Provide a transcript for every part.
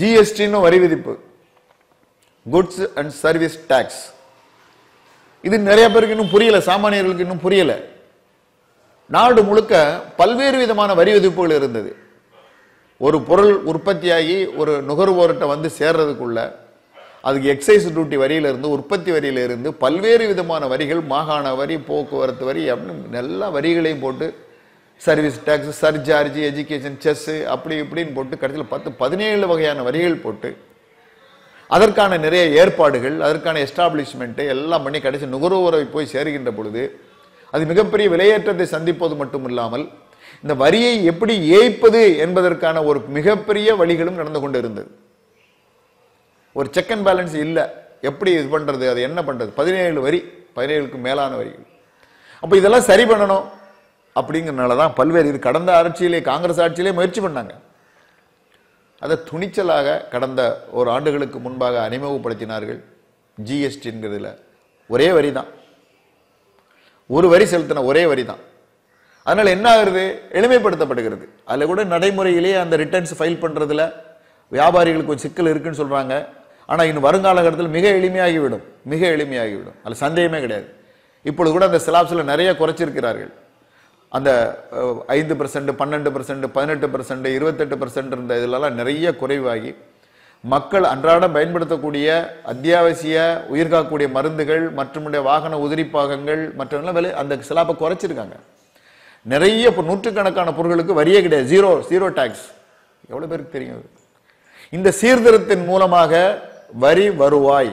ஜிஎஸ்டின்னு வரி விதிப்பு. Goods and service tax இது நிறைய பேருக்கு இன்னும் புரியல சாமானியர்களுக்கு இன்னும் புரியல. நாடு முழுக்க பல்வேறு விதமான வரி விதிப்புகள் இருந்தது. ஒரு பொருள் உற்பத்தியாகி ஒரு நுகர்வோர்கிட்ட வந்து சேர்றதுக்குள்ள அதுக்கு எக்ஸைஸ் டியூட்டி வரியிலிருந்து உற்பத்தி வரியிலிருந்து பல்வேறு விதமான வரிகள் மாகாண வரி போக்குவரத்து வரி அப்படின்னு எல்லா வரிகளையும் போட்டு service tax surcharge education cess அப்படி இப்படின்னு போட்டு கடைசியில் பத்து பதினேழு வகையான வரிகள் போட்டு அதற்கான நிறைய ஏற்பாடுகள் அதற்கான எஸ்டாப்ளிஷ்மெண்ட்டு எல்லாம் பண்ணி கடைசி நுகர்வோரை போய் சேருகின்ற பொழுது அது மிகப்பெரிய விலையேற்றத்தை சந்திப்பது மட்டும் இல்லாமல் இந்த வரியை எப்படி ஏய்ப்பது என்பதற்கான ஒரு மிகப்பெரிய வழிகளும் நடந்து கொண்டு இருந்தது ஒரு செக் அண்ட் பேலன்ஸ் இல்லை. எப்படி இது பண்ணுறது அது என்ன பண்ணுறது பதினேழு வரி பதினேழுக்கு மேலான வரிகள். அப்போ இதெல்லாம் சரி பண்ணணும். அப்படிங்கிறனால தான் பல்வேறு இது கடந்த ஆட்சியிலே காங்கிரஸ் ஆட்சியிலே முயற்சி பண்ணாங்க. அதை துணிச்சலாக கடந்த ஒரு ஆண்டுகளுக்கு முன்பாக அறிமுகப்படுத்தினார்கள் ஜிஎஸ்டிங்கிறதுல ஒரே வரி தான். ஒரு வரி செலுத்தின ஒரே வரி தான். அதனால் என்ன ஆகுது எளிமைப்படுத்தப்படுகிறது. அதில் கூட நடைமுறையிலேயே அந்த ரிட்டர்ன்ஸ் ஃபைல் பண்ணுறதுல வியாபாரிகளுக்கு ஒரு சிக்கல் இருக்குன்னு சொல்கிறாங்க ஆனால் இன்னும் வருங்காலகட்டத்தில் மிக எளிமையாகிவிடும். மிக எளிமையாகிவிடும். அதில் சந்தேகமே கிடையாது. இப்பொழுது கூட அந்த சிலாப்ஸில் நிறைய குறைச்சிருக்கிறார்கள். அந்த ஐந்து பர்சன்ட் பன்னெண்டு பர்சன்ட் பதினெட்டு பர்சன்ட் இருபத்தெட்டு பர்சன்ட் இருந்த இதுலலாம் நிறைய குறைவாகி மக்கள் அன்றாடம் பயன்படுத்தக்கூடிய அத்தியாவசிய உயிர்காக்கக்கூடிய மருந்துகள் மற்றும் வாகன உதிரி பாகங்கள் மற்றவங்களாம் விலை அந்த சிலாப்பை குறைச்சிருக்காங்க. நிறைய இப்போ நூற்றுக்கணக்கான பொருட்களுக்கு வரியே கிடையாது. ஜீரோ ஜீரோ டேக்ஸ் எவ்வளோ பேருக்கு தெரியும் அது? இந்த சீர்திருத்தின் மூலமாக வரி வருவாய்.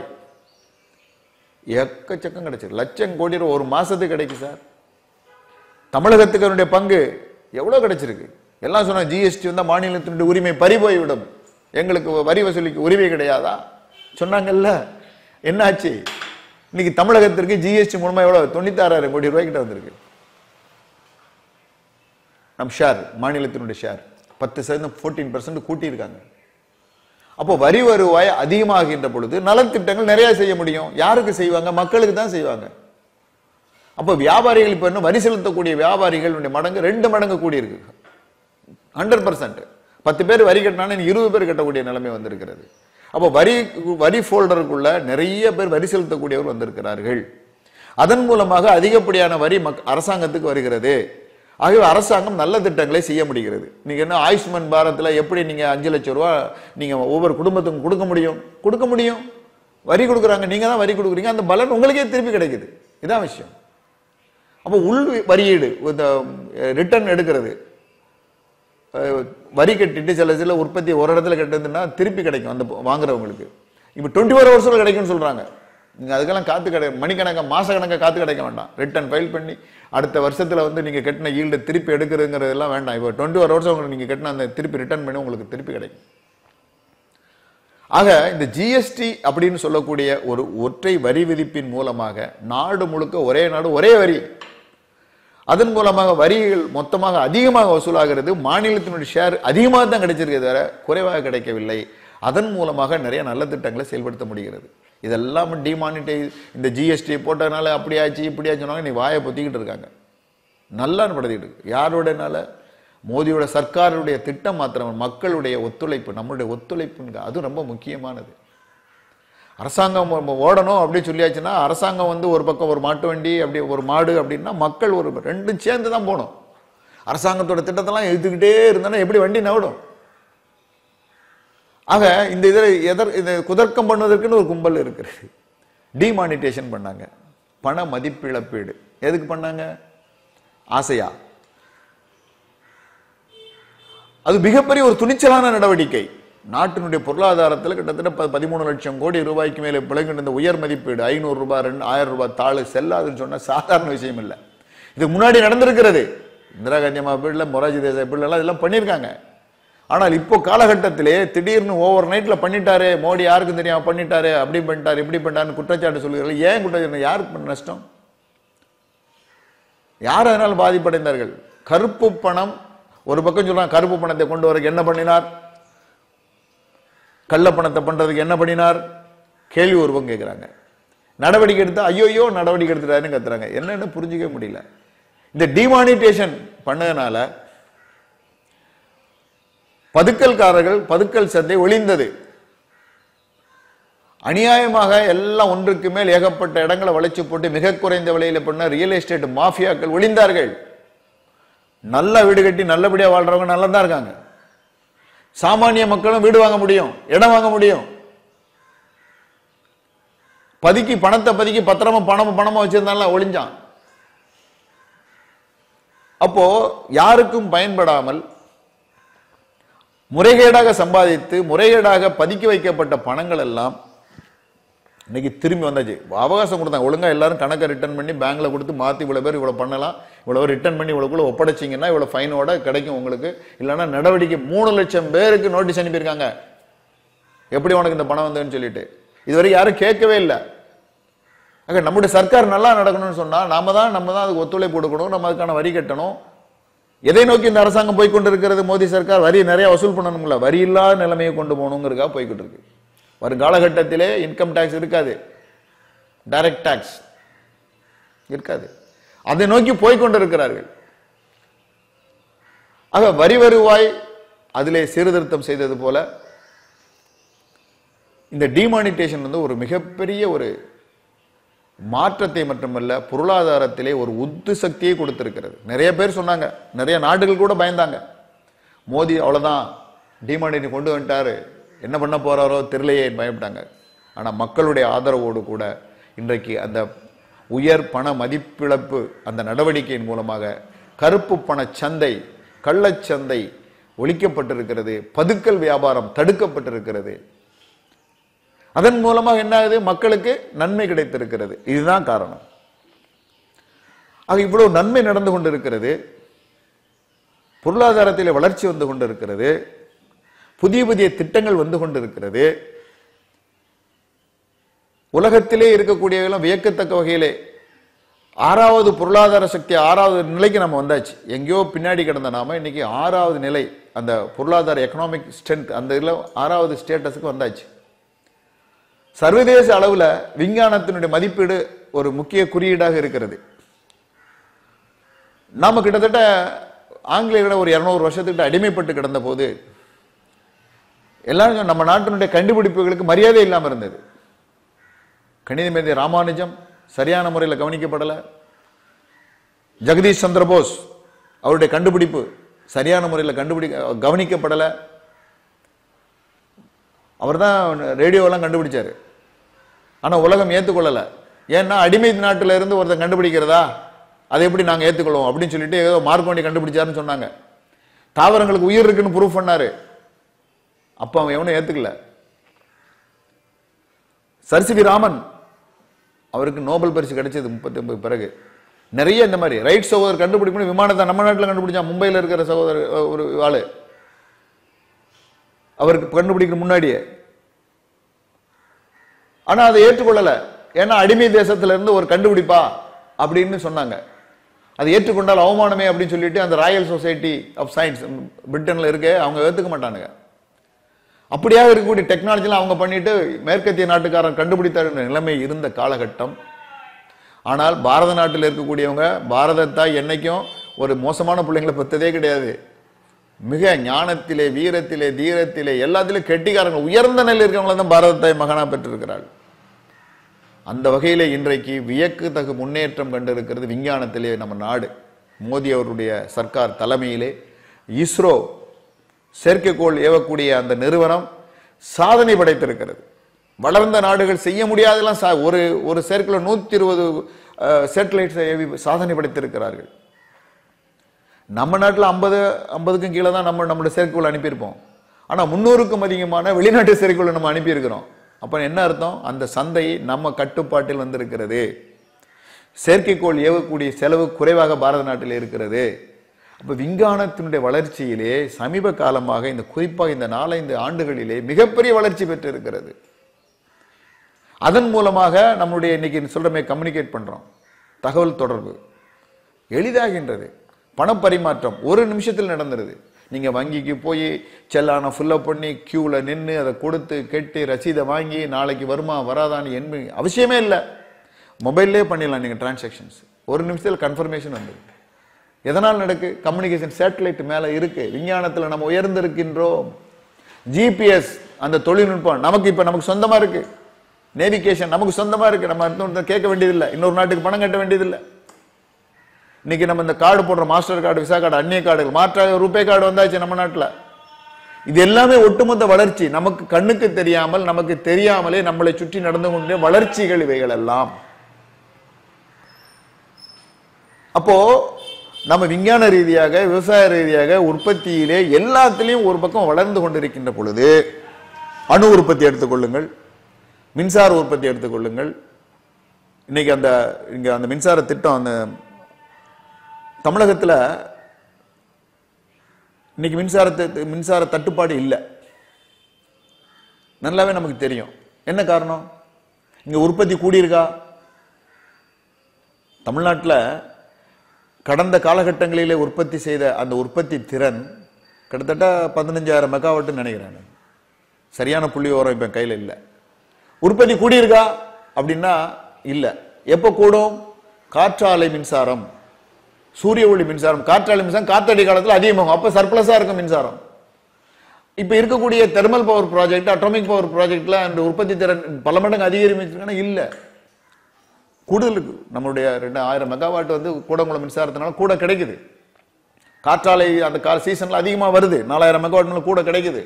எக்கச்சக்கம் கிடைச்சிருக்கு. லட்சம் கோடி ரூபா ஒரு மாசத்துக்கு கிடைக்கும் சார். தமிழகத்துக்கு அதனுடைய பங்கு எவ்வளோ கிடைச்சிருக்கு? எல்லாம் சொன்னால் ஜிஎஸ்டி வந்தால் மாநிலத்தினுடைய உரிமை பறிபோய்விடும். எங்களுக்கு வரி வசூலிக்கு உரிமை கிடையாதா? சொன்னாங்கல்ல. என்னாச்சு? இன்னைக்கு தமிழகத்திற்கு ஜிஎஸ்டி மூலமாக எவ்வளோ தொண்ணூத்தாறாயிரம் கோடி ரூபாய்க்கிட்ட வந்திருக்கு. நம் ஷேர் மாநிலத்தினுடைய ஷேர் பத்து சதவீதம் ஃபோர்டீன் பர்சன்ட் கூட்டியிருக்காங்க. அப்போ வரி வருவாய் அதிகமாகின்ற பொழுது நலத்திட்டங்கள் நிறைய செய்ய முடியும். யாருக்கு செய்வாங்க? மக்களுக்கு தான் செய்வாங்க. அப்போ வியாபாரிகள் இப்போ இன்னும் வரி செலுத்தக்கூடிய வியாபாரிகளுடைய மடங்கு ரெண்டு மடங்கு கூடியிருக்கு. ஹண்ட்ரட் பர்சன்ட் பத்து பேர் வரி கட்டினாலும் இருபது பேர் கட்டக்கூடிய நிலைமை வந்திருக்கிறது. அப்போ வரி வரி ஃபோல்டருக்குள்ள நிறைய பேர் வரி செலுத்தக்கூடியவர் வந்திருக்கிறார்கள். அதன் மூலமாக அதிகப்படியான வரி மக் அரசாங்கத்துக்கு வருகிறது. ஆகவே அரசாங்கம் நல்ல திட்டங்களை செய்ய முடிகிறது. நீங்கள் என்ன ஆயுஷ்மான் பாரத்தில் எப்படி நீங்கள் அஞ்சு லட்சம் ரூபா நீங்கள் ஒவ்வொரு குடும்பத்துக்கும் கொடுக்க முடியும்? கொடுக்க முடியும். வரி கொடுக்குறாங்க. நீங்கள் தான் வரி கொடுக்குறீங்க. அந்த பலன் உங்களுக்கே திருப்பி கிடைக்குது. இதான் விஷயம். அப்போ உள் வரியீடு இந்த ரிட்டர்ன் எடுக்கிறது. வரி கட்டிட்டு சில சில உற்பத்தி ஒரு இடத்துல கட்டுதுன்னா திருப்பி கிடைக்கும் அந்த வாங்குறவங்களுக்கு. இப்போ டுவெண்ட்டி ஃபோர் ஹவர்ஸில் கிடைக்கும்னு சொல்கிறாங்க நீங்கள் அதுக்கெல்லாம் காத்து கிடை மணிக்கணக்காக மாதக்கணக்காக காத்து கிடைக்க வேண்டாம். ரிட்டர்ன் ஃபைல் பண்ணி அடுத்த வருஷத்தில் வந்து நீங்கள் கட்டின ஈல்டு திருப்பி எடுக்கிறதுங்கிறதெல்லாம் வேண்டாம். இப்போ டுவெண்ட்டி ஃபோர் ஹவர்ஸ் உங்களுக்கு நீங்கள் கட்டின அந்த திருப்பி ரிட்டர்ன் பண்ணி உங்களுக்கு திருப்பி கிடைக்கும். ஆக இந்த ஜிஎஸ்டி அப்படின்னு சொல்லக்கூடிய ஒரு ஒற்றை வரி விதிப்பின் மூலமாக நாடு முழுக்க ஒரே நாடு ஒரே வரி. அதன் மூலமாக வரிகள் மொத்தமாக அதிகமாக வசூலாகிறது. மாநிலத்தினுடைய ஷேர் அதிகமாக தான் கிடைச்சிருக்கே தவிர குறைவாக கிடைக்கவில்லை. அதன் மூலமாக நிறைய நல்ல திட்டங்களை செயல்படுத்த முடிகிறது. இதெல்லாம் டிமானிட்டைஸ் இந்த ஜிஎஸ்டி போட்டதுனால அப்படி ஆச்சு இப்படி ஆச்சு நீ வாயை பொத்திக்கிட்டு இருக்காங்க. நல்லா படுத்திக்கிட்டு இருக்கு. யாருடையனால மோதியோட சர்க்காருடைய திட்டம் மாத்திரம் மக்களுடைய ஒத்துழைப்பு நம்மளுடைய ஒத்துழைப்புங்க. அது ரொம்ப முக்கியமானது. அரசாங்கம் ஓடணும் அப்படி சொல்லியாச்சுன்னா அரசாங்கம் வந்து ஒரு பக்கம் ஒரு மாட்டு வண்டி அப்படி ஒரு மாடு அப்படின்னா மக்கள் ஒரு ரெண்டும் சேர்ந்து தான் போகணும். அரசாங்கத்தோட திட்டத்தெல்லாம் எடுத்துக்கிட்டே இருந்தானா எப்படி வண்டி நவடும் ஆக இந்த இதில் எதர் இதை குதர்க்கம் பண்ணுவதற்குன்னு ஒரு கும்பல் இருக்கிறது. டிமானிட்டேஷன் பண்ணாங்க. பண மதிப்பிழப்பீடு. எதுக்கு பண்ணாங்க? ஆசையா? அது மிகப்பெரிய ஒரு துணிச்சலான நடவடிக்கை. நாட்டினுடைய பொருளாதாரத்தில் கிட்டத்தட்ட ப- பதிமூணு லட்சம் கோடி ரூபாய்க்கு மேலே பிழைக்கின்ற இந்த உயர் மதிப்பீடு ஐநூறு ரூபாய் ரெண்டு ஆயிரம் ரூபாய் தாள் செல்லாதுன்னு சொன்னால் சாதாரண விஷயம் இல்லை. இதுக்கு முன்னாடி நடந்திருக்கிறது. இந்திரா காந்தி அம்மா பீரியட்ல மொராஜி தேசாய் பீரியட்ல இதெல்லாம் பண்ணியிருக்காங்க. ஆனால் இப்போ காலகட்டத்திலே திடீர்னு ஓவர் நைட்ல பண்ணிட்டாரே மோடி யாருக்கும் தெரியாமல் பண்ணிட்டாரு அப்படி பண்ணிட்டாரு இப்படி பண்ணிட்டாருன்னு குற்றச்சாட்டு சொல்லுகிறார்கள். ஏன் குற்றச்சாட்டு? யாருக்கு பண்ண நஷ்டம்? யார் அதனால் பாதிப்படைந்தார்கள்? கருப்பு பணம் ஒரு பக்கம் சொல்கிறாங்க கருப்பு பணத்தை கொண்டு வரக்கு என்ன பண்ணினார்? கள்ளப்பணத்தை பண்ணுறதுக்கு என்ன பண்ணினார்? கேள்வி உருவம் கேட்குறாங்க நடவடிக்கை எடுத்தா ஐயோயோ நடவடிக்கை எடுத்துட்டாருன்னு கத்துறாங்க. என்னென்னு புரிஞ்சிக்க முடியல. இந்த டிமானிட்டேஷன் பண்ணதுனால பதுக்கல்காரர்கள் பதுக்கல் சந்தை ஒளிந்தது. அநியாயமாக எல்லாம் ஒன்றுக்கு மேல் ஏகப்பட்ட இடங்களை வளைச்சு போட்டு மிக குறைந்த விலையில் பண்ண ரியல் எஸ்டேட் மாஃபியாக்கள் ஒளிந்தார்கள். நல்ல வீடு கட்டி நல்லபடியாக வாழ்றவங்க நல்லா தான் இருக்காங்க. சாமானிய மக்களும் வீடு வாங்க முடியும் இடம் வாங்க முடியும். பதுக்கி பணத்தை பதுக்கி பத்திரமா பணம் பணமா வச்சிருந்தால ஒளிஞ்சான். அப்போ யாருக்கும் பயன்படாமல் முறைகேடாக சம்பாதித்து முறைகேடாக பதுக்கி வைக்கப்பட்ட பணங்கள் எல்லாம் இன்னைக்கு திரும்பி வந்தாச்சு. அவகாசம் கொடுத்தாங்க ஒழுங்கா எல்லாரும் கணக்கை ரிட்டர்ன் பண்ணி பேங்க்ல கொடுத்து மாற்றி இவ்வளவு பேர் இவ்வளோ பண்ணலாம். இவ்வளோ ரிட்டர்ன் பண்ணி இவ்வளோக்குள்ள ஒப்படைச்சிங்கன்னா இவ்வளோ ஃபைனோட கிடைக்கும் உங்களுக்கு. இல்லைன்னா நடவடிக்கை மூணு லட்சம் பேருக்கு நோட்டீஸ் அனுப்பியிருக்காங்க. எப்படி உனக்கு இந்த பணம் வந்ததுன்னு சொல்லிட்டு. இதுவரை யாரும் கேட்கவே இல்லை. ஆக நம்முடைய சர்க்கார் நல்லா நடக்கணும்னு சொன்னால் நாம தான் நம்ம தான் அதுக்கு ஒத்துழைப்பு கொடுக்கணும் நம்ம அதுக்கான வரி கட்டணும். எதை நோக்கி இந்த அரசாங்கம் போய்கொண்டு இருக்கிறது மோடி சர்க்கார் வரி நிறைய வசூல் பண்ணணும்ல. வரி இல்லாத நிலைமையை கொண்டு போகணுங்கிறதுக்காக போய்கிட்டு இருக்கு. வரும் காலகட்டத்திலே இன்கம் டேக்ஸ் இருக்காது. டைரக்ட் டேக்ஸ் இருக்காது. அதை நோக்கி போய்கொண்டிருக்கிறார்கள். ஆக வரி வருவாய் அதிலே சீர்திருத்தம் செய்தது போல இந்த டிமானிட்டேஷன் வந்து ஒரு மிகப்பெரிய ஒரு மாற்றத்தை மட்டுமல்ல பொருளாதாரத்திலே ஒரு உத்து சக்தியை கொடுத்திருக்கிறது. நிறைய பேர் சொன்னாங்க நிறைய நாடுகள் கூட பயந்தாங்க. மோடி அவ்வளோதான் டிமானிட்டி கொண்டு வந்துட்டாரு என்ன பண்ண போறாரோ தெரியலையே பயப்பட்டாங்க. ஆனால் மக்களுடைய ஆதரவோடு கூட இன்றைக்கு அந்த உயர் பண மதிப்பிழப்பு அந்த நடவடிக்கையின் மூலமாக கருப்பு பண சந்தை கள்ளச்சந்தை ஒழிக்கப்பட்டிருக்கிறது பதுக்கல் வியாபாரம் தடுக்கப்பட்டிருக்கிறது. அதன் மூலமாக என்ன ஆகுது மக்களுக்கு நன்மை கிடைத்திருக்கிறது. இதுதான் காரணம். ஆக இவ்வளவு நன்மை நடந்து கொண்டிருக்கிறது. பொருளாதாரத்தில் வளர்ச்சி வந்து கொண்டிருக்கிறது. புதிய புதிய திட்டங்கள் வந்து கொண்டிருக்கிறது. உலகத்திலே இருக்கக்கூடியவர்களும் வியக்கத்தக்க வகையிலே ஆறாவது பொருளாதார சக்தி ஆறாவது நிலைக்கு நம்ம வந்தாச்சு. எங்கேயோ பின்னாடி கிடந்த நாம இன்னைக்கு ஆறாவது நிலை அந்த பொருளாதார எக்கனாமிக் ஸ்ட்ரென்த் அந்த இதில் ஆறாவது ஸ்டேட்டஸுக்கு வந்தாச்சு. சர்வதேச அளவில் விஞ்ஞானத்தினுடைய மதிப்பீடு ஒரு முக்கிய குறியீடாக இருக்கிறது. நாம் கிட்டத்தட்ட ஆங்கிலேயர்கள ஒரு இரநூறு வருஷத்துக்கிட்ட அடிமைப்பட்டு கிடந்த போது எல்லாரும் நம்ம நாட்டினுடைய கண்டுபிடிப்புகளுக்கு மரியாதை இல்லாமல் இருந்தது. கணித மேதை ராமானுஜம் சரியான முறையில் கவனிக்கப்படலை. ஜெகதீஷ் சந்திர போஸ் அவருடைய கண்டுபிடிப்பு சரியான முறையில் கண்டுபிடி கவனிக்கப்படலை. அவர் தான் ரேடியோவெல்லாம் கண்டுபிடிச்சார். ஆனால் உலகம் ஏற்றுக்கொள்ளலை ஏன்னா அடிமை நாட்டில் இருந்து ஒருத்தன் கண்டுபிடிக்கிறதா? அதை எப்படி நாங்கள் ஏற்றுக்கொள்வோம் அப்படின்னு சொல்லிட்டு ஏதோ மார்க்கோண்டி கண்டுபிடிச்சாருன்னு சொன்னாங்க. தாவரங்களுக்கு உயிர் இருக்குன்னு ப்ரூஃப் பண்ணார். அப்போ அவன் எவனும் ஏற்றுக்கல சர்சிவி ராமன் அவருக்கு நோபல் பரிசு கிடைச்சது முப்பத்தி ஒன்பது பிறகு. நிறைய இந்த மாதிரி ரைட் சகோதரர் கண்டுபிடிக்கணும் விமானத்தை நம்ம நாட்டில் கண்டுபிடிச்சா மும்பையில் இருக்கிற சகோதரர் ஒரு ஆள். அவருக்கு கண்டுபிடிக்கிற முன்னாடியே. ஆனால் அதை ஏற்றுக்கொள்ளலை. ஏன்னா அடிமை தேசத்திலிருந்து ஒரு கண்டுபிடிப்பா அப்படின்னு சொன்னாங்க. அதை ஏற்றுக்கொண்டால் அவமானமே அப்படின்னு சொல்லிட்டு அந்த ராயல் சொசைட்டி ஆஃப் சயின்ஸ் பிரிட்டனில் இருக்கே அவங்க ஏற்றுக்க மாட்டானுங்க. அப்படியாக இருக்கக்கூடிய டெக்னாலஜிலாம் அவங்க பண்ணிட்டு மேற்கத்திய நாட்டுக்காரன் கண்டுபிடித்தார் என்ற நிலைமை இருந்த காலகட்டம். ஆனால் பாரத நாட்டில் இருக்கக்கூடியவங்க பாரதத்தாய் என்னைக்கும் ஒரு மோசமான பிள்ளைங்களை பெற்றதே கிடையாது. மிக ஞானத்திலே வீரத்திலே தீரத்திலே எல்லாத்திலும் கெட்டிக்காரங்க உயர்ந்த நிலையில் இருக்கிறவங்கள தான் பாரதத்தாய் மகனா பெற்றிருக்கிறாள். அந்த வகையில் இன்றைக்கு வியக்கத்தகு முன்னேற்றம் கண்டிருக்கிறது விஞ்ஞானத்திலே நம்ம நாடு. மோடி அவருடைய சர்க்கார் தலைமையிலே இஸ்ரோ செயற்கைக்கோள் ஏவக்கூடிய அந்த நிறுவனம் சாதனை படைத்திருக்கிறது. வளர்ந்த நாடுகள் செய்ய முடியாதெல்லாம் சா- ஒரு ஒரு செயற்கையில் நூற்றி இருபது சேட்டலைட்ஸை ஏவி சாதனை படைத்திருக்கிறார்கள். நம்ம நாட்டில் ஐம்பது ஐம்பதுக்கும் கீழே தான் நம்ம நம்மளுடைய செயற்கைக்கோள் அனுப்பியிருப்போம். ஆனால் முந்நூறுக்கும் அதிகமான வெளிநாட்டு செயற்கைக்கோளை நம்ம அனுப்பியிருக்கிறோம். அப்போ என்ன அர்த்தம்? அந்த சந்தை நம்ம கட்டுப்பாட்டில் வந்திருக்கிறது. செயற்கைக்கோள் ஏவக்கூடிய செலவு குறைவாக பாரத நாட்டில் இருக்கிறது. அப்ப விஞ்ஞானத்தினுடைய வளர்ச்சியிலே சமீப காலமாக இந்த குறிப்பாக இந்த நாலைந்து ஆண்டுகளிலே மிகப்பெரிய வளர்ச்சி பெற்றிருக்கிறது. அதன் மூலமாக நம்முடைய இன்னைக்கு சொல்றமே கம்யூனிகேட் பண்றோம். தகவல் தொடர்பு எளிதாகின்றது. பணப்பரிமாற்றம் ஒரு நிமிஷத்தில் நடந்துருது. நீங்க வங்கிக்கு போய் செல்லான ஃபுல்லப் பண்ணி க்யூவில் நின்று அதை கொடுத்து கெட்டி ரசீதை வாங்கி நாளைக்கு வருமா வராதான்னு என்பது அவசியமே இல்லை. மொபைல்லே பண்ணிடலாம் நீங்கள் டிரான்சாக்ஷன்ஸ் ஒரு நிமிஷத்தில் கன்ஃபர்மேஷன் வந்துடுது எதனால் நடக்கு? கம்யூனிகேஷன் சேட்டலைட் மேலே இருக்கு. விஞ்ஞானத்தில் நம்ம உயர்ந்திருக்கின்றோம். ஜிபிஎஸ் அந்த தொழில்நுட்பம் நமக்கு இப்போ நமக்கு சொந்தமாக இருக்கு. நேவிகேஷன் நமக்கு சொந்தமாக இருக்கு. நம்ம இன்னொரு கேட்க வேண்டியதில்லை. இன்னொரு நாட்டுக்கு பணம் கட்ட வேண்டியதில்லை. இன்னைக்கு நம்ம இந்த கார்டு போடுற மாஸ்டர் கார்டு விசா கார்டு அந்நிய கார்டுகள் மாற்றாக ரூபே கார்டு வந்தாச்சு நம்ம நாட்டில். இது எல்லாமே ஒட்டுமொத்த வளர்ச்சி. நமக்கு கண்ணுக்கு தெரியாமல் நமக்கு தெரியாமலே நம்மளை சுற்றி நடந்து கொண்டே வளர்ச்சிகள் இவைகள் எல்லாம் அப்போ நம்ம விஞ்ஞான ரீதியாக விவசாய ரீதியாக உற்பத்தியிலே எல்லாத்திலையும் ஒரு பக்கம் வளர்ந்து கொண்டிருக்கின்ற பொழுது அணு உற்பத்தி எடுத்துக்கொள்ளுங்கள் மின்சார உற்பத்தி எடுத்துக்கொள்ளுங்கள் இன்னைக்கு அந்த இங்கே அந்த மின்சார திட்டம் அந்த தமிழகத்தில் இன்னைக்கு மின்சாரத்தை மின்சார தட்டுப்பாடு இல்லை. நல்லாவே நமக்கு தெரியும். என்ன காரணம்? இங்கே உற்பத்தி கூடியிருக்கா? தமிழ்நாட்டில் கடந்த காலகட்டங்களிலே உற்பத்தி செய்த அந்த உற்பத்தி திறன் கிட்டத்தட்ட பதினஞ்சாயிரம் மெகாவாட்னு நினைக்கிறேன் நான். சரியான புள்ளி ஓரம் இப்போ கையில் இல்லை. உற்பத்தி கூடியிருக்கா? அப்படின்னா இல்லை. எப்போ கூடும்? காற்றாலை மின்சாரம். சூரிய ஒளி மின்சாரம். காற்றாலை மின்சாரம் காத்தடி காலத்தில் அதிகமாகும். அப்போ சர்ப்ளஸாக இருக்கும் மின்சாரம். இப்போ இருக்கக்கூடிய thermal power project atomic power ப்ராஜெக்ட்ல அந்த உற்பத்தி திறன் பல மடங்கு அதிகரிச்சிருக்கான இல்லை. கூடுதலுக்கு நம்மளுடைய ரெண்டு ஆயிரம் மெகாவாட் வந்து கூடங்குளம் மின்சாரத்தினால கூட கிடைக்குது. காற்றாலை அந்த கால சீசனில் அதிகமாக வருது. நாலாயிரம் மெகாவாட் கூட கிடைக்குது.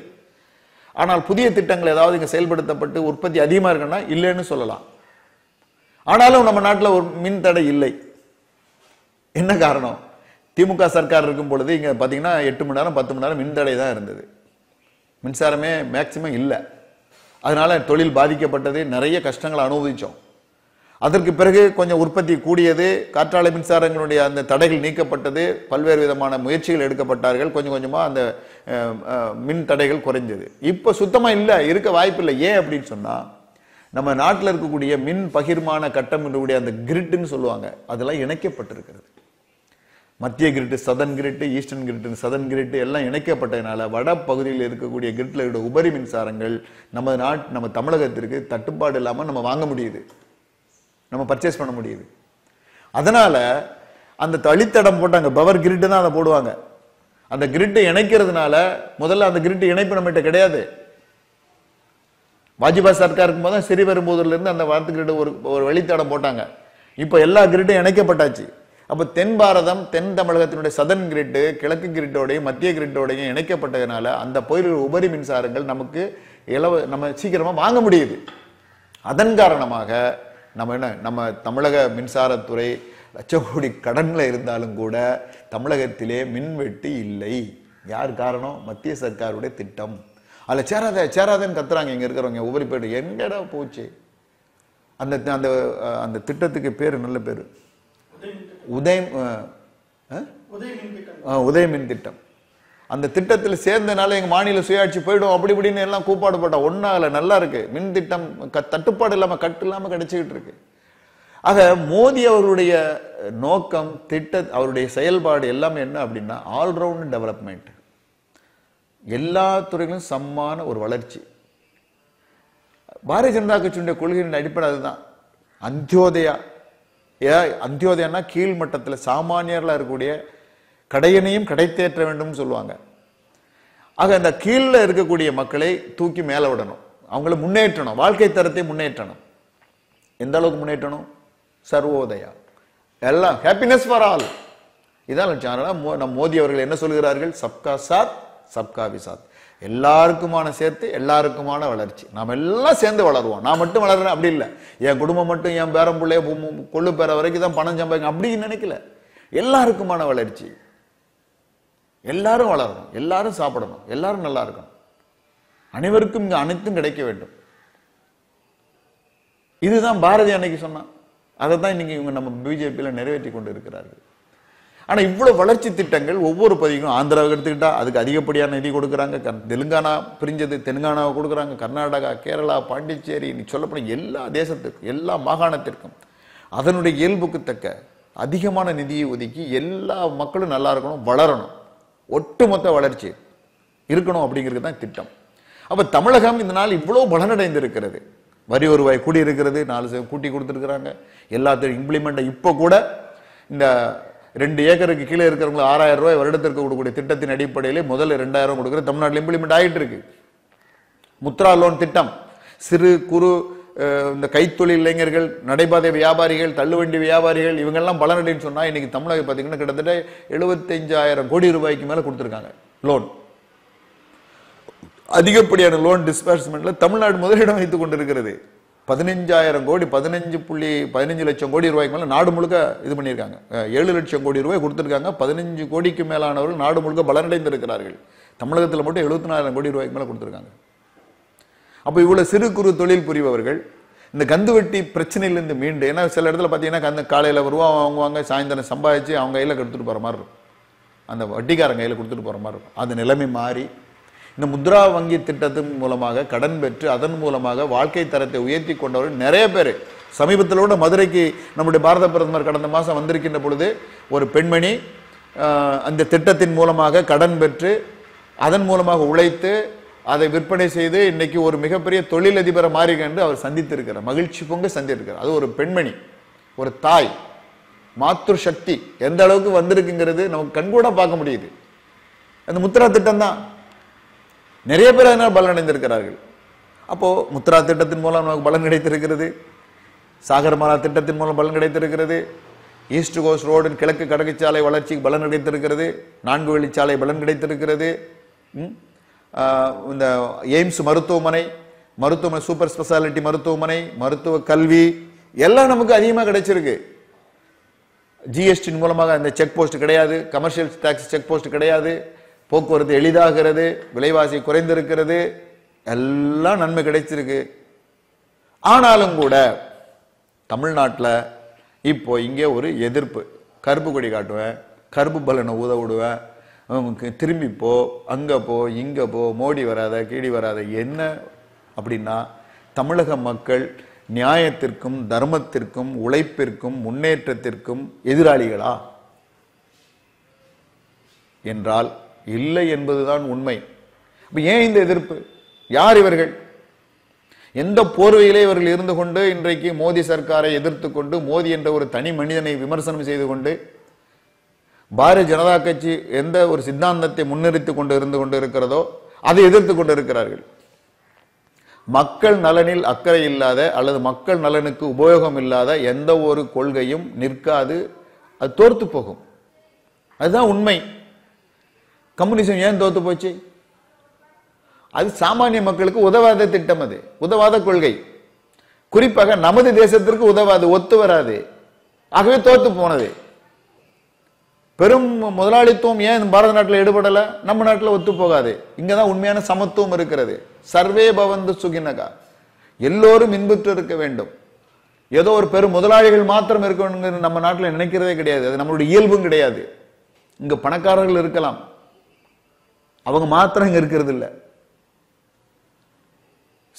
ஆனால் புதிய திட்டங்கள் ஏதாவது இங்கே செயல்படுத்தப்பட்டு உற்பத்தி அதிகமாக இருக்குன்னா இல்லைன்னு சொல்லலாம். ஆனாலும் நம்ம நாட்டில் ஒரு மின் தடை இல்லை. என்ன காரணம்? திமுக சர்க்கார் இருக்கும் பொழுது இங்கே பார்த்தீங்கன்னா எட்டு மணி நேரம் பத்து மணி நேரம் மின்தடை தான் இருந்தது. மின்சாரமே மேக்சிமம் இல்லை. அதனால தொழில் பாதிக்கப்பட்டது நிறைய கஷ்டங்களை அனுபவிச்சோம். அதற்கு பிறகு கொஞ்சம் உற்பத்தி கூடியது காற்றாலை மின்சாரங்களுடைய அந்த தடைகள் நீக்கப்பட்டது பல்வேறு விதமான முயற்சிகள் எடுக்கப்பட்டார்கள். கொஞ்சம் கொஞ்சமாக அந்த மின் தடைகள் குறைஞ்சது. இப்போ சுத்தமாக இல்லை இருக்க வாய்ப்பில்லை ஏன் அப்படின்னு சொன்னால் நம்ம நாட்டில் இருக்கக்கூடிய மின் பகிர்மான கட்டம் என்றக்கூடிய அந்த கிரிட்டுன்னு சொல்லுவாங்க அதெல்லாம் இணைக்கப்பட்டிருக்கிறது. மத்திய grid southern grid eastern grid southern grid எல்லாம் இணைக்கப்பட்டதுனால வட பகுதியில் இருக்கக்கூடிய கிரிட்டில் இருக்கிற உபரி மின்சாரங்கள் நம்ம நாட் நம்ம தமிழகத்திற்கு தட்டுப்பாடு இல்லாமல் நம்ம வாங்க முடியுது. நம்ம பர்ச்சேஸ் பண்ண முடியுது. அதனால அந்த தளித்தடம் போட்டாங்க பவர் கிரிட்டு தான் அதை போடுவாங்க. அந்த கிரிட்டை இணைக்கிறதுனால முதல்ல அந்த கிரிட் இணைப்பு நம்மகிட்ட கிடையாது. வாஜ்பாய் சர்க்கார் இருக்கும்போது தான் சிறி வரும்போதுல இருந்து அந்த வார்த்தை கிரிட் ஒரு ஒரு வழித்தடம் போட்டாங்க. இப்போ எல்லா கிரிட்டும் இணைக்கப்பட்டாச்சு. அப்போ தென் பாரதம் தென் தமிழகத்தினுடைய சதன் கிரிட்டு கிழக்கு கிரிட்டோடையும் மத்திய கிரிட்டோடையும் இணைக்கப்பட்டதுனால அந்த போயிரு உபரி மின்சாரங்கள் நமக்கு இலவ நம்ம சீக்கிரமாக வாங்க முடியுது. அதன் காரணமாக நம்ம என்ன நம்ம தமிழக மின்சாரத்துறை லட்ச கோடி கடன்ல இருந்தாலும் கூட தமிழகத்திலே மின்வெட்டு இல்லை. யார் காரணம்? மத்திய சர்க்காருடைய திட்டம். அதுல சேராத சேராதன்னு கத்துறாங்க இங்க இருக்கிறவங்க. உபரி போயிட்டு எங்கடா போச்சு? அந்த அந்த அந்த திட்டத்துக்கு பேரு நல்ல பேரு. உதயம் உதய மின் திட்டம். அந்த திட்டத்தில் சேர்ந்தனால எங்கள் மாநில சுயாட்சி போயிடும் அப்படி இப்படின்னு எல்லாம் கூப்பாடு போட்டா ஒன்னால நல்லா இருக்கு. மின் திட்டம் க- தட்டுப்பாடு இல்லாமல் கட்டு இல்லாமல் கிடைச்சிக்கிட்டு இருக்கு. ஆக மோடி அவருடைய நோக்கம் திட்ட அவருடைய செயல்பாடு எல்லாமே என்ன அப்படின்னா ஆல்ரவுண்ட் டெவலப்மெண்ட் எல்லா துறைகளும் சமமான ஒரு வளர்ச்சி. பாரதிய ஜனதா கட்சியினுடைய கொள்கையின் அடிப்படை அதுதான். அந்தியோதயா. ஏ அந்தியோதயன்னா கீழ்மட்டத்தில் சாமானியர்களா இருக்கக்கூடிய கடையனையும் கடைத்தேற்ற வேண்டும் சொல்லுவாங்க. ஆக அந்த கீழே இருக்கக்கூடிய மக்களை தூக்கி மேலே விடணும். அவங்கள முன்னேற்றணும். வாழ்க்கை தரத்தை முன்னேற்றணும். எந்த அளவுக்கு முன்னேற்றணும்? சர்வோதயா. எல்லாம் ஹாப்பினஸ் ஃபார் ஆல் இதான் லட்சம். மோ- நம் மோடி அவர்கள் என்ன சொல்கிறார்கள்? சப்கா சாத் சப்கா விசாத். எல்லாருக்குமான சேர்த்து எல்லாருக்குமான வளர்ச்சி. நாம் எல்லாம் சேர்ந்து வளருவோம். நான் மட்டும் வளர்றேன் அப்படி இல்லை. என் குடும்பம் மட்டும் என் பேரம் பிள்ளைய கொள்ளு பேர வரைக்கும் தான் பணம் சம்பாதிக்கணும். அப்படின்னு நினைக்கல. எல்லாருக்குமான வளர்ச்சி. எல்லாரும் வளரணும் எல்லாரும் சாப்பிடணும் எல்லாரும் நல்லா இருக்கணும். அனைவருக்கும் இங்க அனைத்தும் கிடைக்க வேண்டும். இதுதான் பாரதி அன்னைக்கு சொன்னான் அதை தான் இன்னைக்கு இவங்க நம்ம பிஜேபியில நிறைவேற்றி கொண்டு இருக்கிறார்கள். ஆனா இவ்வளவு வளர்ச்சி திட்டங்கள் ஒவ்வொரு பதிவும் ஆந்திராவுக்கு எடுத்துக்கிட்டா அதுக்கு அதிகப்படியான நிதி கொடுக்குறாங்க. தெலுங்கானா பிரிஞ்சது தெலுங்கானாவை கொடுக்குறாங்க. கர்நாடகா கேரளா பாண்டிச்சேரி நீ சொல்லப்படும் எல்லா தேசத்துக்கும் எல்லா மாகாணத்திற்கும் அதனுடைய இயல்புக்கு தக்க அதிகமான நிதியை ஒதுக்கி எல்லா மக்களும் நல்லா இருக்கணும் வளரணும். ஒட்டுமொத்த வளர்ச்சி இருக்கணும் அப்படிங்கிறது தான் திட்டம். அப்போ தமிழகம் இந்த நாள் இவ்வளோ பலனடைந்து இருக்கிறது வரி வருவாய் கூடி இருக்கிறது நாலு சதவீதம் கூட்டி கொடுத்துருக்குறாங்க. எல்லாத்தையும் இம்ப்ளிமெண்ட்டை இப்போ கூட இந்த ரெண்டு ஏக்கருக்கு கீழே இருக்கிறவங்களுக்கு ஆறாயிரம் ரூபாய் வருடத்திற்கு கொடுக்கக்கூடிய திட்டத்தின் அடிப்படையிலே முதல்ல ரெண்டாயிரம் கொடுக்குற தமிழ்நாட்டில் இம்ப்ளிமெண்ட் ஆகிட்டு இருக்கு முத்ரா லோன் திட்டம். சிறு குறு இந்த கைத்தொழில் இளைஞர்கள் நடைபாதை வியாபாரிகள் தள்ளுவண்டி வியாபாரிகள் இவங்கெல்லாம் பலனடைன்னு சொன்னால் இன்றைக்கி தமிழகம் பார்த்தீங்கன்னா கிட்டத்தட்ட எழுபத்தஞ்சாயிரம் கோடி ரூபாய்க்கு மேலே கொடுத்துருக்காங்க லோன் அதிகப்படியான லோன் டிஸ்பர்ஸ்மெண்ட்டில் தமிழ்நாடு முதலிடம் வைத்துக் கொண்டிருக்கிறது. பதினஞ்சாயிரம் கோடி பதினஞ்சு புள்ளி பதினஞ்சு லட்சம் கோடி ரூபாய்க்கு மேலே நாடு முழுக்க இது பண்ணியிருக்காங்க. ஏழு லட்சம் கோடி ரூபாய் கொடுத்துருக்காங்க. பதினஞ்சு கோடிக்கு மேலானவர்கள் நாடு முழுக்க பலனடைந்திருக்கிறார்கள் தமிழகத்தில் மட்டும் எழுபத்தி நாலாயிரம் கோடி ரூபாய்க்கு மேலே கொடுத்துருக்காங்க. அப்போ இவ்வளவு சிறு குறு தொழில் புரிபவர்கள் இந்த கந்து பிரச்சனையிலேருந்து மீண்டு ஏன்னா சில இடத்துல பார்த்தீங்கன்னா அந்த காலையில் ரூபா வாங்குவாங்க சாயந்தரம் சம்பாதிச்சு அவங்க கையில் கொடுத்துட்டு போகிற மாதிரி இருக்கும். அந்த வட்டிக்காரன் கையில் கொடுத்துட்டு போகிற மாதிரி இருக்கும். அந்த நிலைமை மாறி இந்த முத்ரா வங்கி திட்டத்தின் மூலமாக கடன் பெற்று அதன் மூலமாக வாழ்க்கை தரத்தை உயர்த்தி கொண்டவர்கள் நிறைய பேர். சமீபத்தில் கூட மதுரைக்கு நம்முடைய பாரத பிரதமர் கடந்த மாதம் வந்திருக்கின்ற பொழுது ஒரு பெண்மணி அந்த திட்டத்தின் மூலமாக கடன் பெற்று அதன் மூலமாக உழைத்து அதை விற்பனை செய்து இன்னைக்கு ஒரு மிகப்பெரிய தொழிலதிபரை மாறி கண்டு அவர் சந்தித்திருக்கிறார். மகிழ்ச்சி பொங்க சந்தித்திருக்கிறார். அது ஒரு பெண்மணி ஒரு தாய் மாத்ரு சக்தி எந்த அளவுக்கு வந்திருக்குங்கிறது நமக்கு கண்கூட பார்க்க முடியுது. அந்த முத்ரா திட்டம் தான். நிறைய பேர் அதனால் பலன் அடைந்திருக்கிறார்கள் அப்போ முத்ரா திட்டத்தின் மூலம் நமக்கு பலன் கிடைத்திருக்கிறது. சாகர்மாலா திட்டத்தின் மூலம் பலன் கிடைத்திருக்கிறது. ஈஸ்ட் கோஸ்ட் ரோடு கிழக்கு கடற்சாலை வளர்ச்சிக்கு பலன் கிடைத்திருக்கிறது. நான்கு வழிச்சாலை பலன் கிடைத்திருக்கிறது. இந்த எய்ம்ஸ் மருத்துவமனை மருத்துவமனை சூப்பர் ஸ்பெஷாலிட்டி மருத்துவமனை மருத்துவ கல்வி எல்லாம் நமக்கு அதிகமாக கிடைச்சிருக்கு. ஜிஎஸ்டின் மூலமாக அந்த செக் போஸ்ட் கிடையாது கமர்ஷியல் டாக்ஸ் செக் போஸ்ட் கிடையாது போக்குவரத்து எளிதாகிறது விலைவாசி குறைந்திருக்கிறது எல்லாம் நன்மை கிடைச்சிருக்கு. ஆனாலும் கூட தமிழ்நாட்டில் இப்போ இங்கே ஒரு எதிர்ப்பு. கருப்பு கொடி காட்டுவேன் கருப்பு பலனை ஊத விடுவேன் திரும்பி போ அங்கே போ இங்கே போ மோடி வராத கீடி வராத என்ன அப்படின்னா தமிழக மக்கள் நியாயத்திற்கும் தர்மத்திற்கும் உழைப்பிற்கும் முன்னேற்றத்திற்கும் எதிராளிகளா? என்றால் இல்லை என்பதுதான் உண்மை. ஏன் இந்த எதிர்ப்பு? யார் இவர்கள்? எந்த போர்வையிலே இவர்கள் இருந்து கொண்டு இன்றைக்கு மோடி சர்க்காரை எதிர்த்து கொண்டு மோடி என்ற ஒரு தனி மனிதனை விமர்சனம் செய்து கொண்டு பாரதிய ஜனதா கட்சி எந்த ஒரு சித்தாந்தத்தை முன்னிறுத்தி கொண்டு இருந்து கொண்டு இருக்கிறதோ அதை எதிர்த்து கொண்டு இருக்கிறார்கள் மக்கள் நலனில் அக்கறை இல்லாத அல்லது மக்கள் நலனுக்கு உபயோகம் இல்லாத எந்த ஒரு கொள்கையும் நிற்காது. அது தோர்த்து போகும். அதுதான் உண்மை. கம்யூனிசம் ஏன் தோத்து போச்சு? அது சாமானிய மக்களுக்கு உதவாத திட்டம் அது. உதவாத கொள்கை. குறிப்பாக நமது தேசத்திற்கு உதவாது ஒத்து வராது. ஆகவே தோத்து போனது. பெரும் முதலாளித்துவம் ஏன் பாரத நாட்டில் ஈடுபடலை நம்ம நாட்டில் ஒத்து போகாது. இங்கே தான் உண்மையான சமத்துவம் இருக்கிறது. சர்வே பவந்து சுகினகா. எல்லோரும் இன்புற்று இருக்க வேண்டும். ஏதோ ஒரு பெரும் முதலாளிகள் மாத்திரம் இருக்கணுங்கிற நம்ம நாட்டில் நினைக்கிறதே கிடையாது. அது நம்மளுடைய இயல்பும் கிடையாது. இங்கே பணக்காரர்கள் இருக்கலாம். அவங்க மாத்திரம் இங்கே இருக்கிறது இல்லை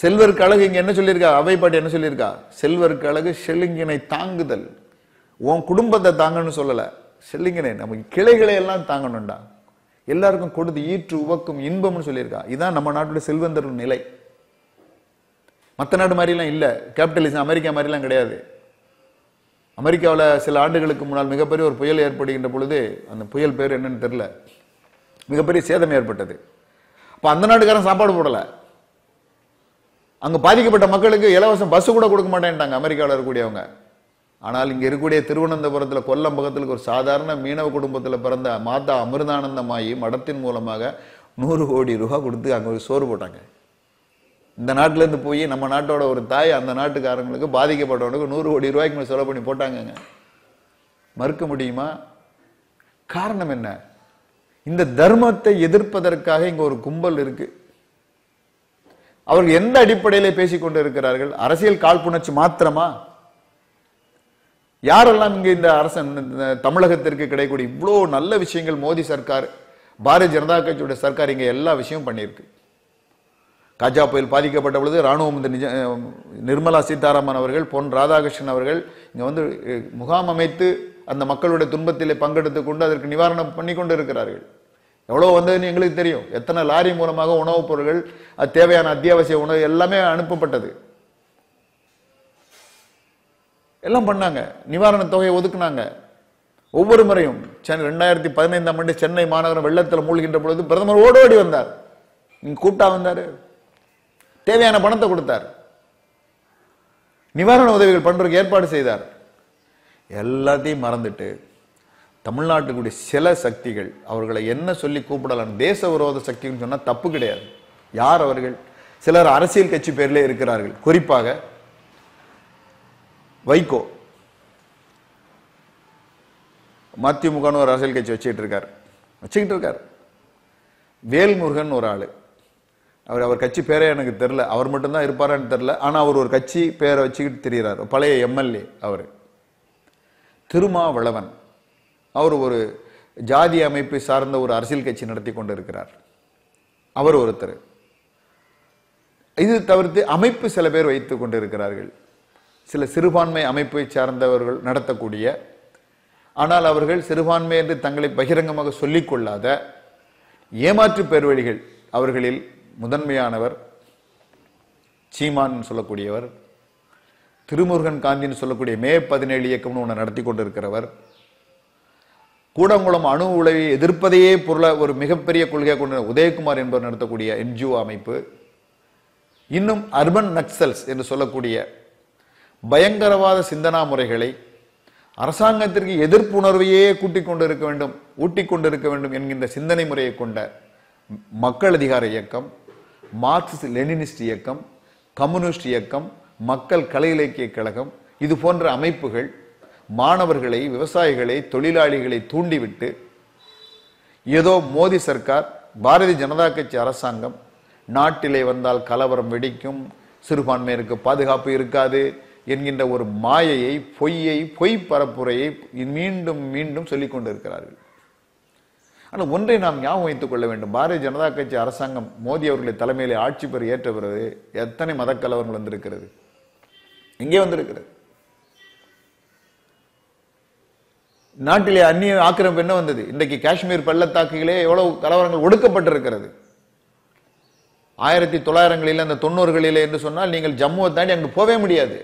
செல்வருக்கு அழகு இங்கே என்ன சொல்லியிருக்கா? அவை பாட்டி என்ன சொல்லியிருக்கா? செல்வருக்கு அழகு செலுங்கினை தாங்குதல். உன் குடும்பத்தை தாங்கன்னு சொல்லலை. செல்லுங்கினை நம்ம கிளைகளை எல்லாம் தாங்கணும்டா. எல்லாருக்கும் கொடுத்து ஈற்று உவக்கும் இன்பம்னு சொல்லியிருக்கா. இதுதான் நம்ம நாட்டுடைய செல்வந்தர் நிலை. மற்ற நாடு மாதிரிலாம் இல்லை. கேபிட்டலிசம் அமெரிக்கா மாதிரிலாம் கிடையாது. அமெரிக்காவில் சில ஆண்டுகளுக்கு முன்னால் மிகப்பெரிய ஒரு புயல் ஏற்படுகின்ற பொழுது அந்த புயல் பேர் என்னன்னு தெரில மிகப்பெரிய சேதம் ஏற்பட்டது. அப்போ அந்த நாட்டுக்காரன் சாப்பாடு போடலை. அங்கே பாதிக்கப்பட்ட மக்களுக்கு இலவசம் பஸ்ஸு கூட கொடுக்க மாட்டேன்ட்டாங்க அமெரிக்காவில் இருக்கக்கூடியவங்க. ஆனால் இங்கே இருக்கக்கூடிய திருவனந்தபுரத்தில் கொல்லம் பக்கத்தில் ஒரு சாதாரண மீனவ குடும்பத்தில் பிறந்த மாதா அமிர்தானந்தமாயி மடத்தின் மூலமாக நூறு கோடி ரூபா கொடுத்து அங்கே ஒரு சோறு போட்டாங்க. இந்த நாட்டிலேருந்து போய் நம்ம நாட்டோட ஒரு தாய் அந்த நாட்டுக்காரங்களுக்கு பாதிக்கப்பட்டவனுக்கு நூறு கோடி ரூபாய்க்கு மேலே செலவு பண்ணி போட்டாங்கங்க. மறுக்க முடியுமா? காரணம் என்ன? இந்த தர்மத்தை எதிர்ப்பதற்காக இங்கே ஒரு கும்பல் இருக்கு. அவர்கள் எந்த அடிப்படையில் பேசிக் கொண்டு இருக்கிறார்கள்? அரசியல் காழ்ப்புணர்ச்சி மாத்திரமா? யாரெல்லாம் இங்கே இந்த அரசன் இந்த தமிழகத்திற்கு கிடைக்கக்கூடிய இவ்வளோ நல்ல விஷயங்கள் மோடி சர்க்கார் பாரதிய ஜனதா கட்சியுடைய சர்க்கார் இங்கே எல்லா விஷயமும் பண்ணியிருக்கு. கஜா புயல் பாதிக்கப்பட்ட பொழுது ராணுவ மந்திரி நிஜ நிர்மலா சீதாராமன் அவர்கள் பொன் ராதாகிருஷ்ணன் அவர்கள் இங்கே வந்து முகாம் அமைத்து அந்த மக்களுடைய துன்பத்திலே பங்கெடுத்து கொண்டு அதற்கு நிவாரணம் பண்ணி கொண்டு இருக்கிறார்கள் எவ்வளோ வந்ததுன்னு எங்களுக்கு தெரியும். எத்தனை லாரி மூலமாக உணவுப் பொருட்கள் அது தேவையான அத்தியாவசிய உணவு எல்லாமே அனுப்பப்பட்டது. எல்லாம் பண்ணாங்க. நிவாரண தொகையை ஒதுக்குனாங்க. ஒவ்வொரு முறையும் சென்னை ரெண்டாயிரத்தி பதினைந்தாம் ஆண்டு சென்னை மாநகரம் வெள்ளத்தில் மூழ்கின்ற பொழுது பிரதமர் ஓடோடி வந்தார். இங்க கூப்பிட்டா வந்தார். தேவையான பணத்தை கொடுத்தார். நிவாரண உதவிகள் பண்றதுக்கு ஏற்பாடு செய்தார். எல்லாத்தையும் மறந்துட்டு தமிழ்நாட்டுக்குடைய சில சக்திகள் அவர்களை என்ன சொல்லி கூப்பிடலாம் தேச விரோத சக்தின்னு சொன்னால் தப்பு கிடையாது. யார் அவர்கள்? சிலர் அரசியல் கட்சி பேர்ல இருக்கிறார்கள். குறிப்பாக வைகோ. மதிமுகன்னு ஒரு அரசியல் கட்சி வச்சுக்கிட்டு இருக்கார். வச்சுக்கிட்டு இருக்கார். வேல்முருகன் ஒரு ஆள். அவர் அவர் கட்சி பேரே எனக்கு தெரில அவர் மட்டும்தான் இருப்பாரான்னு தெரில ஆனால் அவர் ஒரு கட்சி பேரை வச்சுக்கிட்டு தெரிகிறார் பழைய எம்எல்ஏ அவர். திருமாவளவன். அவர் ஒரு ஜாதி அமைப்பை சார்ந்த ஒரு அரசியல் கட்சி நடத்தி கொண்டு இருக்கிறார் அவர் ஒருத்தர். இது தவிர்த்து அமைப்பு சில பேர் வைத்துக் கொண்டிருக்கிறார்கள். சில சிறுபான்மை அமைப்பை சார்ந்தவர்கள் நடத்தக்கூடிய ஆனால் அவர்கள் சிறுபான்மை என்று தங்களை பகிரங்கமாக சொல்லிக்கொள்ளாத ஏமாற்று பெருவழிகள் அவர்களில் முதன்மையானவர் சீமான் சொல்லக்கூடியவர் திருமுருகன் காந்தின்னு சொல்லக்கூடிய மே பதினேழு இயக்கம்னு ஒன்று நடத்தி கொண்டிருக்கிறவர். கூடங்குளம் அணு உளவை எதிர்ப்பதையே பொருள ஒரு மிகப்பெரிய கொள்கையாக கொண்ட உதயகுமார் என்பவர் நடத்தக்கூடிய என்ஜிஓ அமைப்பு. இன்னும் அர்பன் நக்சல்ஸ் என்று சொல்லக்கூடிய பயங்கரவாத சிந்தனா முறைகளை அரசாங்கத்திற்கு எதிர்ப்புணர்வையே கூட்டிக் கொண்டிருக்க வேண்டும் ஊட்டிக் கொண்டிருக்க வேண்டும் என்கின்ற சிந்தனை முறையை கொண்ட மக்கள் அதிகார இயக்கம் மார்க்சிஸ்ட் லெனினிஸ்ட் இயக்கம் கம்யூனிஸ்ட் இயக்கம் மக்கள் கலை இலக்கிய கழகம் இது போன்ற அமைப்புகள் மாணவர்களை விவசாயிகளை தொழிலாளிகளை தூண்டிவிட்டு ஏதோ மோடி சர்க்கார் பாரதிய ஜனதா கட்சி அரசாங்கம் நாட்டிலே வந்தால் கலவரம் வெடிக்கும் சிறுபான்மையினருக்கு பாதுகாப்பு இருக்காது என்கின்ற ஒரு மாயையை பொய்யை பொய் பரப்புரையை மீண்டும் மீண்டும் சொல்லிக் கொண்டிருக்கிறார்கள். ஆனால் ஒன்றை நாம் ஞாபகம் வைத்துக் கொள்ள வேண்டும். பாரதிய ஜனதா கட்சி அரசாங்கம் மோடி அவர்களை தலைமையில் ஆட்சி பெற ஏற்ற பிறகு எத்தனை மத கலவரங்கள் வந்திருக்கிறது? எங்கே வந்திருக்கிறது. நாட்டிலே அந்நிய ஆக்கிரமிப்பு என்ன வந்தது? இன்றைக்கு காஷ்மீர் பள்ளத்தாக்குகளே எவ்வளவு கலவரங்கள் ஒடுக்கப்பட்டிருக்கிறது. ஆயிரத்தி தொள்ளாயிரங்களில் அந்த தொண்ணூறுகளில் என்று சொன்னால் நீங்கள் ஜம்முவை தாண்டி அங்கு போவே முடியாது.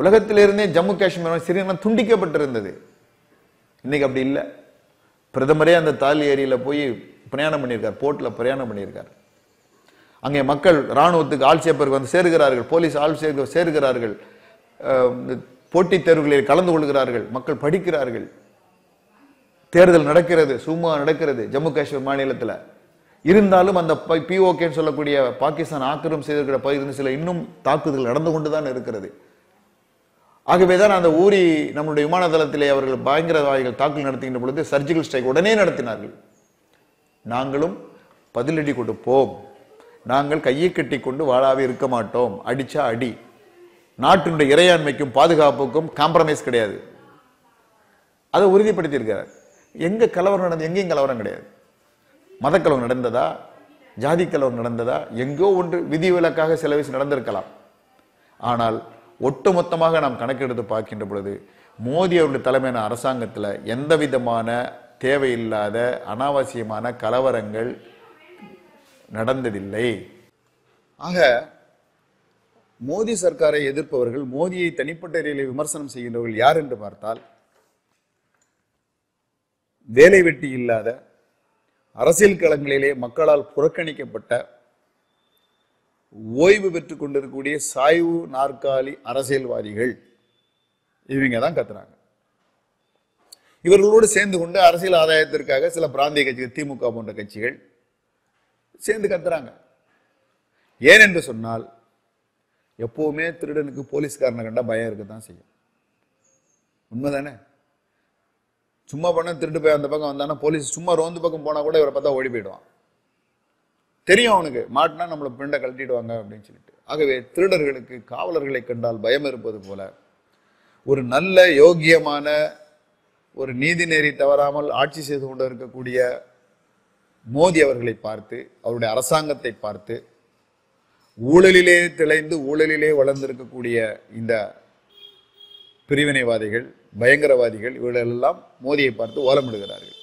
உலகத்திலிருந்தே ஜம்மு காஷ்மீர் சிறிய துண்டிக்கப்பட்டிருந்தது. இன்னைக்கு அப்படி இல்லை. பிரதமரே அந்த தாலி ஏரியில் போய் பிரயாணம் பண்ணியிருக்கார் போட்டில் பிரயாணம் பண்ணியிருக்கார். அங்கே மக்கள் ராணுவத்துக்கு ஆள் வந்து சேருகிறார்கள் போலீஸ் ஆள் சேர்க்க சேருகிறார்கள். போட்டித் தேர்வுகளில் கலந்து கொள்கிறார்கள் மக்கள் படிக்கிறார்கள். தேர்தல் நடக்கிறது சும்மா நடக்கிறது ஜம்மு காஷ்மீர் மாநிலத்தில். இருந்தாலும் அந்த பிஓகேன்னு சொல்லக்கூடிய பாகிஸ்தான் ஆக்கிரம் செய்திருக்கிற பகுதியில் சில இன்னும் தாக்குதல் நடந்து கொண்டு தான் இருக்கிறது. ஆகவே தான் அந்த ஊரி நம்முடைய விமான தளத்திலே அவர்கள் பயங்கரவாதிகள் தாக்குதல் நடத்துகின்ற பொழுது சர்ஜிக்கல் ஸ்ட்ரைக் உடனே நடத்தினார்கள். நாங்களும் பதிலடி கொடுப்போம். நாங்கள் கையை கட்டி கொண்டு வாழாவே இருக்க மாட்டோம். அடிச்சா அடி. நாட்டினுடைய இறையாண்மைக்கும் பாதுகாப்புக்கும் காம்ப்ரமைஸ் கிடையாது. அதை உறுதிப்படுத்தியிருக்கிறார். எங்கே கலவரம் நடந்தது எங்கேயும் கலவரம் கிடையாது. மதக்கலவரம் நடந்ததா? ஜாதி கலவரம் நடந்ததா? எங்கோ ஒன்று விதிவிலக்காக சில வயசு நடந்திருக்கலாம். ஆனால் ஒட்டுமொத்தமாக நாம் கணக்கெடுத்து பார்க்கின்ற பொழுது மோடி அவருடைய தலைமையான அரசாங்கத்தில் எந்த விதமான தேவையில்லாத அனாவசியமான கலவரங்கள் நடந்ததில்லை. ஆக மோடி சர்க்காரை எதிர்ப்பவர்கள் மோடியை தனிப்பட்ட ரீதியில் விமர்சனம் செய்கின்றவர்கள் யார் என்று பார்த்தால் வேலை வெட்டி இல்லாத அரசியல் களங்களிலே மக்களால் புறக்கணிக்கப்பட்ட ஓய்வு பெற்று கொண்டிருக்கக்கூடிய சாய்வு நாற்காலி அரசியல்வாதிகள் இவங்க தான் கத்துறாங்க. இவர்களோடு சேர்ந்து கொண்டு அரசியல் ஆதாயத்திற்காக சில பிராந்திய கட்சிகள் திமுக போன்ற கட்சிகள் சேர்ந்து கத்துறாங்க. ஏன் என்று சொன்னால் எப்பவுமே திருடனுக்கு போலீஸ்காரனை கண்டா பயம் இருக்க தான் செய்யும். உண்மைதானே? சும்மா பண்ண திருட்டு போய் அந்த பக்கம் வந்தானா போலீஸ் சும்மா ரோந்து பக்கம் போனா கூட இவரை பார்த்தா ஓடி போயிடுவான். தெரியும் அவனுக்கு. மாட்டினா நம்மளை பிண்டை கழட்டிடுவாங்க அப்படின்னு சொல்லிட்டு. ஆகவே திருடர்களுக்கு காவலர்களை கண்டால் பயம் இருப்பது போல. ஒரு நல்ல யோக்கியமான ஒரு நீதி நெறி தவறாமல் ஆட்சி செய்து கொண்டு இருக்கக்கூடிய மோதி அவர்களை பார்த்து அவருடைய அரசாங்கத்தை பார்த்து ஊழலிலே திளைந்து ஊழலிலே வளர்ந்திருக்கக்கூடிய இந்த பிரிவினைவாதிகள் பயங்கரவாதிகள் இவர்களெல்லாம் மோதியை பார்த்து ஓலமிடுகிறார்கள்.